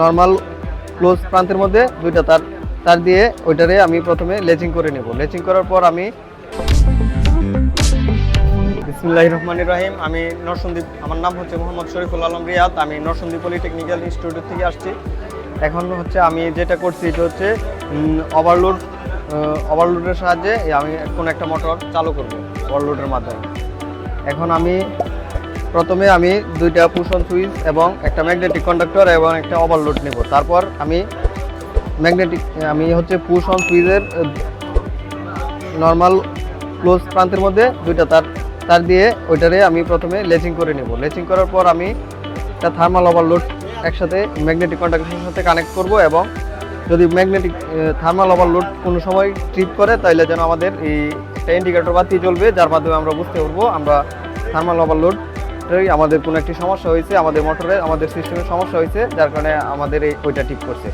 Normal close প্রান্তের মধ্যে দুইটা তার তার দিয়ে ওইটারে আমি প্রথমে লেচিং করে নেব। লেচিং করার পর আমি বিসমুল্লাহ রহমান রহিম, আমি নরসন্দীপ, আমার নাম হচ্ছে মোহাম্মদ শরীফুল আলম রিয়াদ, আমি নরসন্দীপ পলিটেকনিক্যাল ইনস্টিটিউট থেকে আসছি। এখন হচ্ছে আমি যেটা করছি, এটা হচ্ছে ওভারলোড ওভারলোডের সাহায্যে আমি কোনো একটা মোটর চালু করব ওভারলোডের মাধ্যমে। এখন আমি প্রথমে আমি দুইটা পুশন সুইচ এবং একটা ম্যাগনেটিক কন্ডাক্টর এবং একটা ওভারলোড নেব। তারপর আমি ম্যাগনেটিক আমি হচ্ছে পুশ অন সুইচের নর্মাল ক্লোজ প্রান্তের মধ্যে দুইটা তার তার দিয়ে ওইটারে আমি প্রথমে লেচিং করে নেব। লেচিং করার পর আমি একটা থার্মাল ওভারলোড একসাথে ম্যাগনেটিক কন্ডাক্টরের সাথে কানেক্ট করব এবং যদি ম্যাগনেটিক থার্মাল ওভারলোড কোনো সময় ট্রিপ করে তাহলে যেন আমাদের এই একটা ইন্ডিকেটর বাতি জ্বলবে, যার মাধ্যমে আমরা বুঝতে পারব আমরা থার্মাল ওভারলোড আমাদের কোনো একটি সমস্যা হয়েছে, আমাদের মোটরে আমাদের সিস্টেমের সমস্যা হয়েছে, যার কারণে আমাদের এই ওইটা ঠিক করছে।